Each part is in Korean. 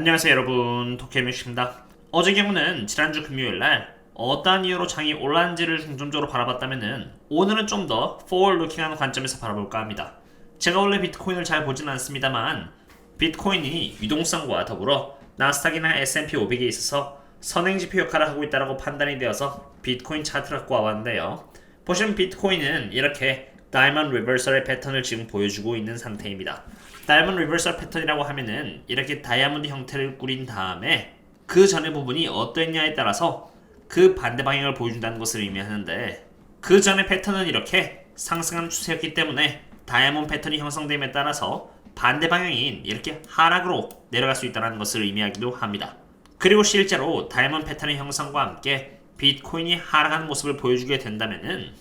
안녕하세요 여러분. 도케뮤식입니다. 어제 경우는 지난주 금요일날 어떠한 이유로 장이 올랐는지를 중점적으로 바라봤다면은 오늘은 좀더 looking하는 관점에서 바라볼까 합니다. 제가 원래 비트코인을 잘 보지는 않습니다만 비트코인이 유동성과 더불어 나스닥이나 S&P 500에 있어서 선행지표 역할을 하고 있다고 판단이 되어서 비트코인 차트를 갖고 와봤는데요. 보시면 비트코인은 이렇게 다이먼드 리버설의 패턴을 지금 보여주고 있는 상태입니다. 다이먼드 리버설 패턴이라고 하면은 이렇게 다이아몬드 형태를 꾸린 다음에 그 전의 부분이 어떠했냐에 따라서 그 반대 방향을 보여준다는 것을 의미하는데 그 전의 패턴은 이렇게 상승하는 추세였기 때문에 다이아몬드 패턴이 형성됨에 따라서 반대 방향인 이렇게 하락으로 내려갈 수 있다는 것을 의미하기도 합니다. 그리고 실제로 다이아몬드 패턴의 형성과 함께 비트코인이 하락하는 모습을 보여주게 된다면은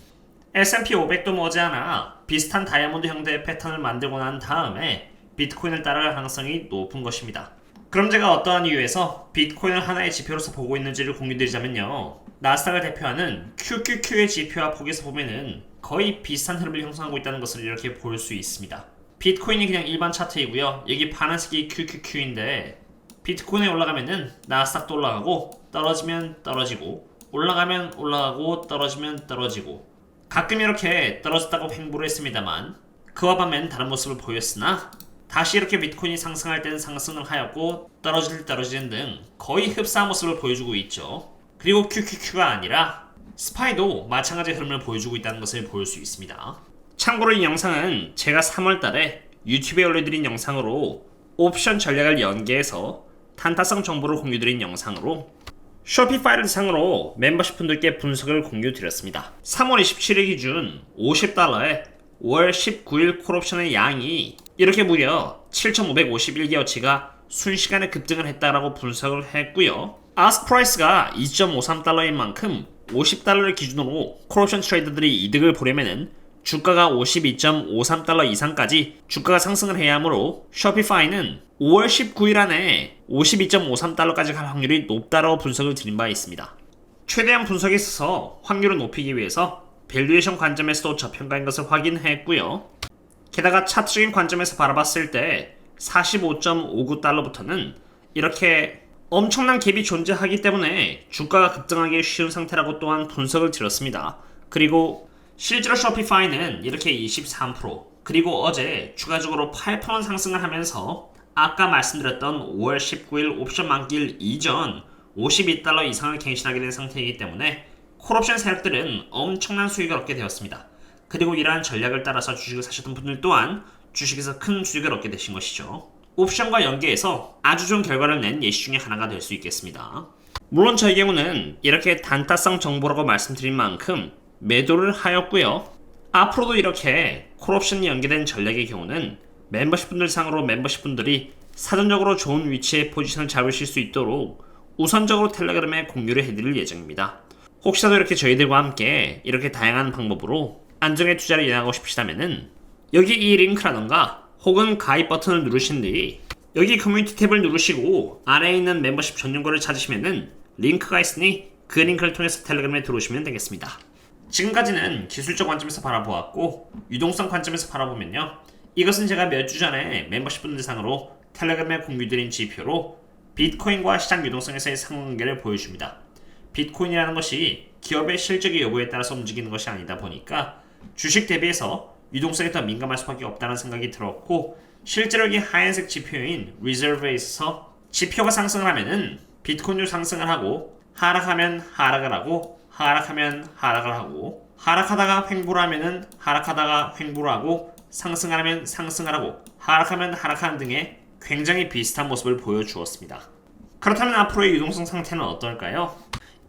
S&P 500도 머지않아 비슷한 다이아몬드 형태의 패턴을 만들고 난 다음에 비트코인을 따라갈 가능성이 높은 것입니다. 그럼 제가 어떠한 이유에서 비트코인을 하나의 지표로서 보고 있는지를 공유드리자면요. 나스닥을 대표하는 QQQ의 지표와 폭에서 보면은 거의 비슷한 흐름을 형성하고 있다는 것을 이렇게 볼 수 있습니다. 비트코인이 그냥 일반 차트이고요. 여기 파란색이 QQQ인데 비트코인에 올라가면은 나스닥도 올라가고 떨어지면 떨어지고 올라가면 올라가고 떨어지면 떨어지고 가끔 이렇게 떨어졌다고 횡보를 했습니다만 그와 반면 다른 모습을 보였으나 다시 이렇게 비트코인이 상승할 때는 상승을 하였고 떨어질 때 떨어지는 등 거의 흡사한 모습을 보여주고 있죠. 그리고 QQQ가 아니라 스파이도 마찬가지 흐름을 보여주고 있다는 것을 볼 수 있습니다. 참고로 이 영상은 제가 3월 달에 유튜브에 올려드린 영상으로 옵션 전략을 연계해서 탄타성 정보를 공유드린 영상으로 쇼피파이를 상으로 멤버십 분들께 분석을 공유드렸습니다. 3월 27일 기준 50달러에 월 19일 콜옵션의 양이 이렇게 무려 7,551개어치가 순식간에 급등을 했다라고 분석을 했고요. 아스크 프라이스가 2.53달러인 만큼 50달러를 기준으로 콜옵션 트레이더들이 이득을 보려면은 주가가 52.53달러 이상까지 주가가 상승을 해야 하므로 쇼피파이는 5월 19일 안에 52.53달러까지 갈 확률이 높다라고 분석을 드린 바 있습니다. 최대한 분석에 있어서 확률을 높이기 위해서 밸류에이션 관점에서도 저평가인 것을 확인했고요. 게다가 차트적인 관점에서 바라봤을 때 45.59달러부터는 이렇게 엄청난 갭이 존재하기 때문에 주가가 급등하기 쉬운 상태라고 또한 분석을 드렸습니다. 그리고 실제로 쇼피파이는 이렇게 23% 그리고 어제 추가적으로 8% 상승을 하면서 아까 말씀드렸던 5월 19일 옵션 만기일 이전 52달러 이상을 갱신하게 된 상태이기 때문에 콜옵션 세력들은 엄청난 수익을 얻게 되었습니다. 그리고 이러한 전략을 따라서 주식을 사셨던 분들 또한 주식에서 큰 수익을 얻게 되신 것이죠. 옵션과 연계해서 아주 좋은 결과를 낸 예시 중에 하나가 될 수 있겠습니다. 물론 저희 경우는 이렇게 단타성 정보라고 말씀드린 만큼 매도를 하였고요. 앞으로도 이렇게 콜옵션이 연계된 전략의 경우는 멤버십 분들 상으로 멤버십 분들이 사전적으로 좋은 위치에 포지션을 잡으실 수 있도록 우선적으로 텔레그램에 공유를 해드릴 예정입니다. 혹시라도 이렇게 저희들과 함께 이렇게 다양한 방법으로 안정의 투자를 이어나가고 싶으시다면은 여기 이 링크라던가 혹은 가입 버튼을 누르신 뒤 여기 커뮤니티 탭을 누르시고 아래에 있는 멤버십 전용거를 찾으시면은 링크가 있으니 그 링크를 통해서 텔레그램에 들어오시면 되겠습니다. 지금까지는 기술적 관점에서 바라보았고 유동성 관점에서 바라보면요. 이것은 제가 몇 주 전에 멤버십 분들 상으로 텔레그램에 공유드린 지표로 비트코인과 시장 유동성에서의 상관관계를 보여줍니다. 비트코인이라는 것이 기업의 실적의 여부에 따라서 움직이는 것이 아니다 보니까 주식 대비해서 유동성에 더 민감할 수밖에 없다는 생각이 들었고 실제로 이 하얀색 지표인 리저브에 있어서 지표가 상승을 하면은 비트코인도 상승을 하고 하락하면 하락을 하고 하락하면 하락을 하고 하락하다가 횡보를 하면은 하락하다가 횡보를 하고 상승하면 상승을 하고 하락하면 하락하는 등의 굉장히 비슷한 모습을 보여주었습니다. 그렇다면 앞으로의 유동성 상태는 어떨까요?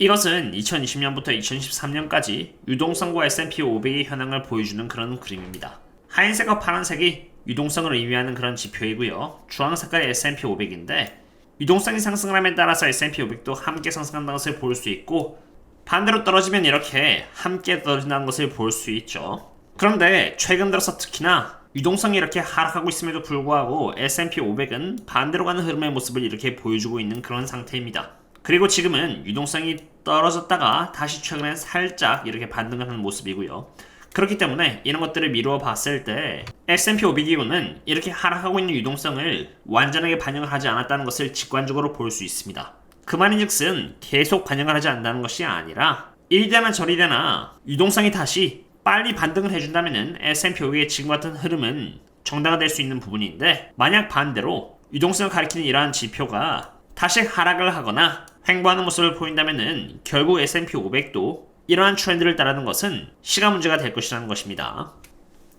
이것은 2020년부터 2013년까지 유동성과 S&P 500의 현황을 보여주는 그런 그림입니다. 하얀색과 파란색이 유동성을 의미하는 그런 지표이고요. 주황 색깔의 S&P 500인데 유동성이 상승을 함에 따라서 S&P 500도 함께 상승한다는 것을 볼 수 있고 반대로 떨어지면 이렇게 함께 떨어진다는 것을 볼 수 있죠. 그런데 최근 들어서 특히나 유동성이 이렇게 하락하고 있음에도 불구하고 S&P 500은 반대로 가는 흐름의 모습을 이렇게 보여주고 있는 그런 상태입니다. 그리고 지금은 유동성이 떨어졌다가 다시 최근엔 살짝 이렇게 반등을 하는 모습이고요. 그렇기 때문에 이런 것들을 미루어 봤을 때 S&P 500 기구는 이렇게 하락하고 있는 유동성을 완전하게 반영을 하지 않았다는 것을 직관적으로 볼 수 있습니다. 그 말인즉슨 계속 반영을 하지 않는다는 것이 아니라 이리되나 저리되나 유동성이 다시 빨리 반등을 해준다면 S&P 500의 지금 같은 흐름은 정당화될 수 있는 부분인데 만약 반대로 유동성을 가리키는 이러한 지표가 다시 하락을 하거나 횡보하는 모습을 보인다면 결국 S&P 500도 이러한 트렌드를 따르는 것은 시간 문제가 될 것이라는 것입니다.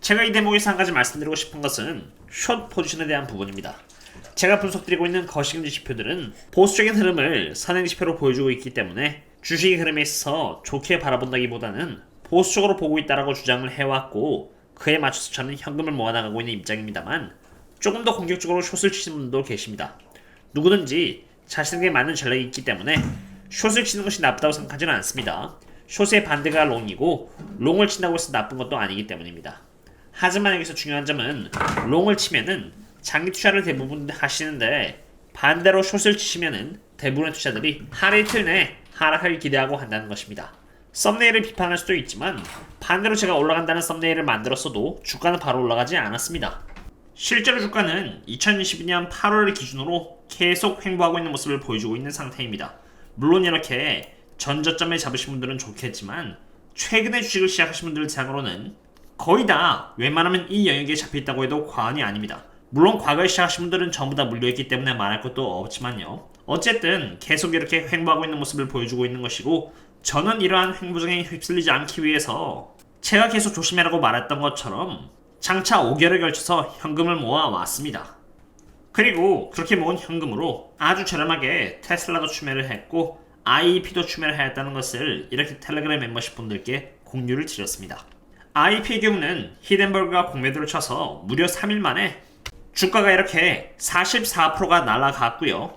제가 이 대목에서 한 가지 말씀드리고 싶은 것은 숏 포지션에 대한 부분입니다. 제가 분석드리고 있는 거시금지 지표들은 보수적인 흐름을 선행 지표로 보여주고 있기 때문에 주식의 흐름에 있어서 좋게 바라본다기보다는 보수적으로 보고 있다라고 주장을 해왔고 그에 맞춰서 저는 현금을 모아나가고 있는 입장입니다만 조금 더 공격적으로 숏을 치는 분도 계십니다. 누구든지 자신에게 맞는 전략이 있기 때문에 숏을 치는 것이 나쁘다고 생각하지는 않습니다. 숏의 반대가 롱이고 롱을 친다고 해서 나쁜 것도 아니기 때문입니다. 하지만 여기서 중요한 점은 롱을 치면은 장기 투자를 대부분 하시는데 반대로 숏을 치시면은 대부분의 투자들이 하루 이틀 내에 하락을 기대하고 한다는 것입니다. 썸네일을 비판할 수도 있지만 반대로 제가 올라간다는 썸네일을 만들었어도 주가는 바로 올라가지 않았습니다. 실제로 주가는 2022년 8월을 기준으로 계속 횡보하고 있는 모습을 보여주고 있는 상태입니다. 물론 이렇게 전저점에 잡으신 분들은 좋겠지만 최근에 주식을 시작하신 분들 대상으로는 거의 다 웬만하면 이 영역에 잡혀있다고 해도 과언이 아닙니다. 물론 과거에 시작하신 분들은 전부 다 물려있기 때문에 말할 것도 없지만요. 어쨌든 계속 이렇게 횡보하고 있는 모습을 보여주고 있는 것이고 저는 이러한 횡보장에 휩쓸리지 않기 위해서 제가 계속 조심해라고 말했던 것처럼 장차 5개월에 걸쳐서 현금을 모아 왔습니다. 그리고 그렇게 모은 현금으로 아주 저렴하게 테슬라도 추매를 했고 IEP도 추매를 하였다는 것을 이렇게 텔레그램 멤버십 분들께 공유를 드렸습니다. IEP의 경우는 히덴버그가 공매도를 쳐서 무려 3일 만에 주가가 이렇게 44%가 날아갔고요.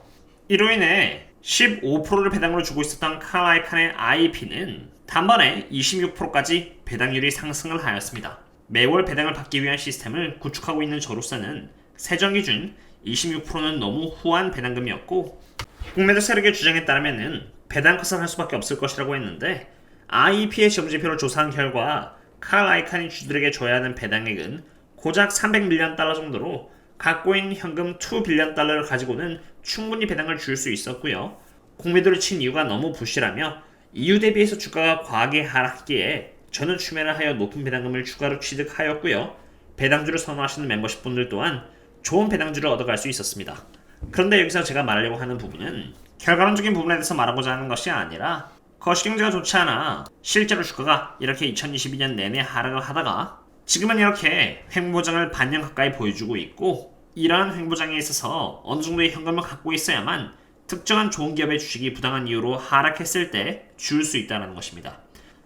이로 인해 15%를 배당으로 주고 있었던 칼라이칸의 IEP는 단번에 26%까지 배당률이 상승을 하였습니다. 매월 배당을 받기 위한 시스템을 구축하고 있는 저로서는 세정 기준 26%는 너무 후한 배당금이었고 공매도 세력의 주장에 따르면 배당 컷을 할 수밖에 없을 것이라고 했는데 IEP의 지표를 조사한 결과 칼 아이칸이 주들에게 줘야 하는 배당액은 고작 300밀리언 달러 정도로 갖고 있는 현금 2빌리언 달러를 가지고는 충분히 배당을 줄 수 있었고요. 공매도를 친 이유가 너무 부실하며 이유 대비해서 주가가 과하게 하락기에 저는 추매를 하여 높은 배당금을 추가로 취득하였고요. 배당주를 선호하시는 멤버십 분들 또한 좋은 배당주를 얻어갈 수 있었습니다. 그런데 여기서 제가 말하려고 하는 부분은 결과론적인 부분에 대해서 말하고자 하는 것이 아니라 거시경제가 좋지 않아 실제로 주가가 이렇게 2022년 내내 하락을 하다가 지금은 이렇게 횡보장을 반년 가까이 보여주고 있고 이러한 횡보장에 있어서 어느 정도의 현금을 갖고 있어야만 특정한 좋은 기업의 주식이 부당한 이유로 하락했을 때 줄 수 있다는 것입니다.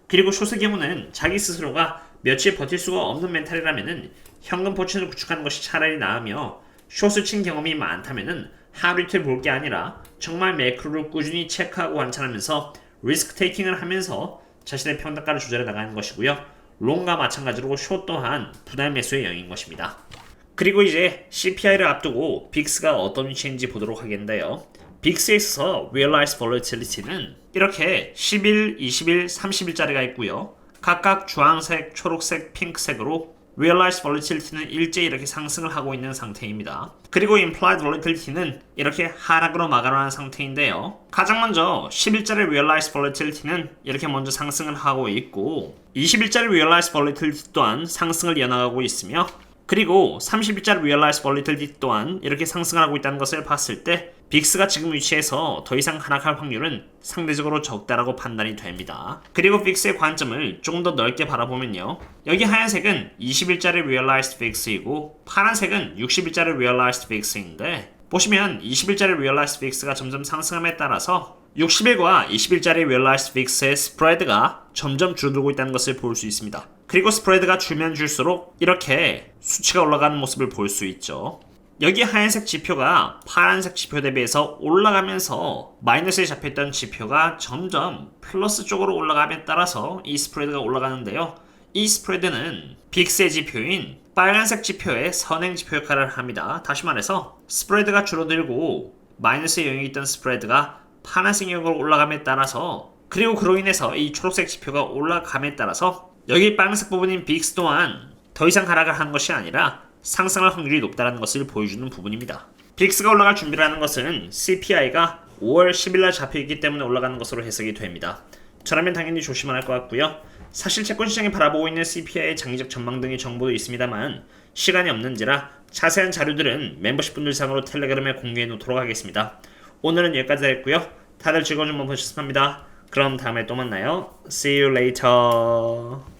그리고 숏의 경우는 자기 스스로가 며칠 버틸 수가 없는 멘탈이라면은 현금 포천을 구축하는 것이 차라리 나으며 숏을 친 경험이 많다면은 하루 이틀 볼 게 아니라 정말 매크로를 꾸준히 체크하고 관찰하면서 리스크 테이킹을 하면서 자신의 평단가를 조절해 나가는 것이고요. 롱과 마찬가지로 숏 또한 분할 매수의 영인 것입니다. 그리고 이제 CPI를 앞두고 빅스가 어떤 위치인지 보도록 하겠는데요. 빅스에 있어서 Realized Volatility는 이렇게 10일, 20일, 30일짜리가 있고요. 각각 주황색, 초록색, 핑크색으로 Realized Volatility는 일제히 이렇게 상승을 하고 있는 상태입니다. 그리고 Implied Volatility는 이렇게 하락으로 마감하는 상태인데요. 가장 먼저 10일짜리 Realized Volatility는 이렇게 먼저 상승을 하고 있고 20일짜리 Realized Volatility 또한 상승을 이어나가고 있으며 그리고 30일짜리 Realized Volatility 또한 이렇게 상승을 하고 있다는 것을 봤을 때 빅스가 지금 위치에서 더 이상 하락할 확률은 상대적으로 적다라고 판단이 됩니다. 그리고 빅스의 관점을 조금 더 넓게 바라보면요. 여기 하얀색은 20일짜리 Realized VIX이고 파란색은 60일짜리 Realized VIX인데 보시면 20일짜리 Realized VIX가 점점 상승함에 따라서 60일과 20일짜리 Realized VIX의 스프레드가 점점 줄어들고 있다는 것을 볼 수 있습니다. 그리고 스프레드가 줄면 줄수록 이렇게 수치가 올라가는 모습을 볼 수 있죠. 여기 하얀색 지표가 파란색 지표 대비해서 올라가면서 마이너스에 잡혔던 지표가 점점 플러스 쪽으로 올라감에 따라서 이 스프레드가 올라가는데요. 이 스프레드는 빅스의 지표인 빨간색 지표의 선행 지표 역할을 합니다. 다시 말해서 스프레드가 줄어들고 마이너스의 영역이 있던 스프레드가 파란색 영역으로 올라감에 따라서 그리고 그로 인해서 이 초록색 지표가 올라감에 따라서 여기 빨간색 부분인 빅스 또한 더 이상 하락을 한 것이 아니라 상승할 확률이 높다는 것을 보여주는 부분입니다. 빅스가 올라갈 준비를 하는 것은 CPI가 5월 10일 날 잡혀있기 때문에 올라가는 것으로 해석이 됩니다. 저라면 당연히 조심을 할 것 같고요. 사실 채권 시장이 바라보고 있는 CPI의 장기적 전망 등의 정보도 있습니다만 시간이 없는지라 자세한 자료들은 멤버십 분들 상으로 텔레그램에 공개해 놓도록 하겠습니다. 오늘은 여기까지 했고요. 다들 즐거운 주말 보셨으면 합니다. 그럼 다음에 또 만나요. See you later.